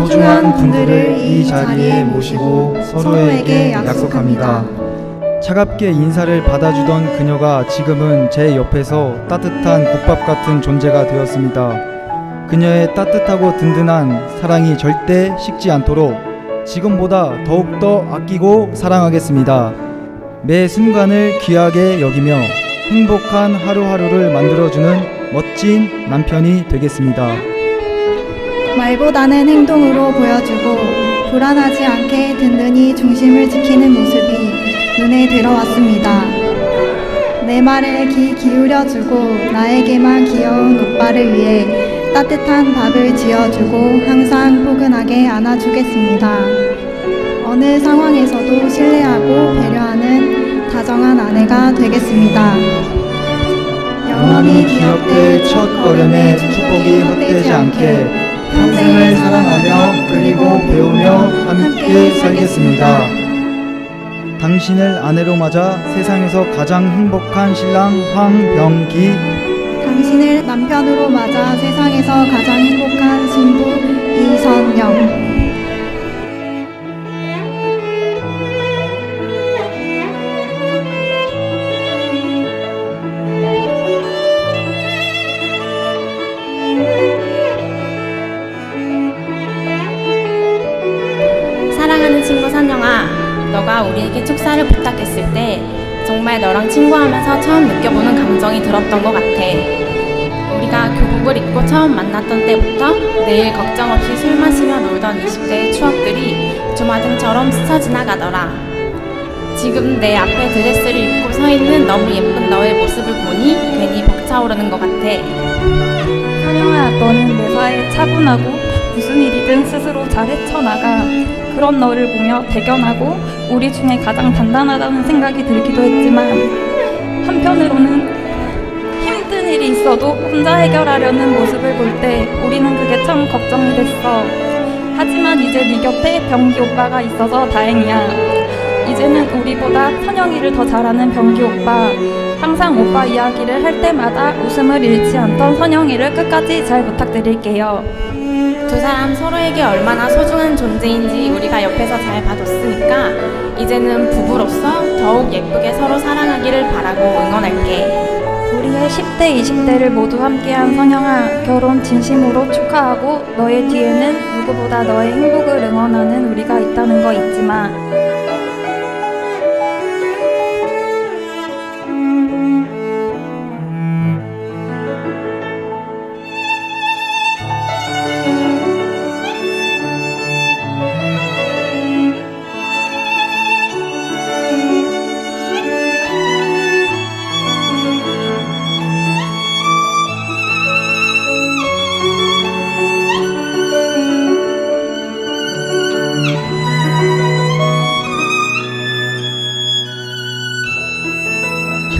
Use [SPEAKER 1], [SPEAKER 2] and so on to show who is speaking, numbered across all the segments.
[SPEAKER 1] 소중한 분들을 이 자리에 모시고 서로에게 약속합니다. 차갑게 인사를 받아주던 그녀가 지금은 제 옆에서 따뜻한 국밥 같은 존재가 되었습니다. 그녀의 따뜻하고 든든한 사랑이 절대 식지 않도록 지금보다 더욱더 아끼고 사랑하겠습니다. 매 순간을 귀하게 여기며 행복한 하루하루를 만들어주는 멋진 남편이 되겠습니다.
[SPEAKER 2] 말보다는 행동으로 보여주고 불안하지 않게 든든히 중심을 지키는 모습이 눈에 들어왔습니다. 내 말에 귀 기울여주고 나에게만 귀여운 오빠를 위해 따뜻한 밥을 지어주고 항상 포근하게 안아주겠습니다. 어느 상황에서도 신뢰하고 배려하는 다정한 아내가 되겠습니다.
[SPEAKER 1] 영원히 기억될 첫 걸음에 축복이 헛되지 않게 평생을 사랑하며 그리고 배우며 함께 살겠습니다. 당신을 아내로 맞아 세상에서 가장 행복한 신랑 황병기
[SPEAKER 2] 당신을 남편으로 맞아 세상에서 가장 행복한 신부
[SPEAKER 3] 선영아, 너가 우리에게 축사를 부탁했을 때 정말 너랑 친구하면서 처음 느껴보는 감정이 들었던 것 같아. 우리가 교복을 입고 처음 만났던 때부터 내일 걱정 없이 술 마시며 놀던 20대의 추억들이 주마등처럼 스쳐 지나가더라. 지금 내 앞에 드레스를 입고 서 있는 너무 예쁜 너의 모습을 보니 괜히 벅차오르는 것 같아.
[SPEAKER 4] 선영아, 너는 매사에 차분하고 무슨 일이든 스스로 잘 헤쳐나가. 그런 너를 보며 대견하고 우리 중에 가장 단단하다는 생각이 들기도 했지만 한편으로는 힘든 일이 있어도 혼자 해결하려는 모습을 볼 때 우리는 그게 참 걱정이 됐어. 하지만 이제 네 곁에 병기 오빠가 있어서 다행이야. 이제는 우리보다 선영이를 더 잘하는 병기 오빠. 항상 오빠 이야기를 할 때마다 웃음을 잃지 않던 선영이를 끝까지 잘 부탁드릴게요.
[SPEAKER 3] 두 사람 서로에게 얼마나 소중한 존재인지 우리가 옆에서 잘 봐뒀으니까 이제는 부부로서 더욱 예쁘게 서로 사랑하기를 바라고 응원할게.
[SPEAKER 4] 우리의 10대, 20대를 모두 함께한 선영아, 결혼 진심으로 축하하고 너의 뒤에는 누구보다 너의 행복을 응원하는 우리가 있다는 거 잊지 마.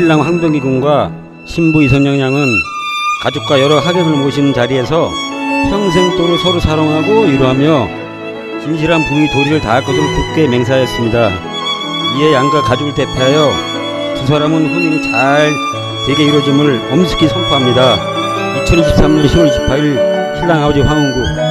[SPEAKER 5] 신랑 황병기 군과 신부 이선영 양은 가족과 여러 하객을 모신 자리에서 평생도록 서로 사랑하고 위로하며 진실한 부의 도리를 다할 것을 굳게 맹세하였습니다. 이에 양가 가족을 대표하여 두 사람은 혼인이 잘 되게 이루어짐을 엄숙히 선포합니다. 2023년 10월 28일 신랑 아버지 황은구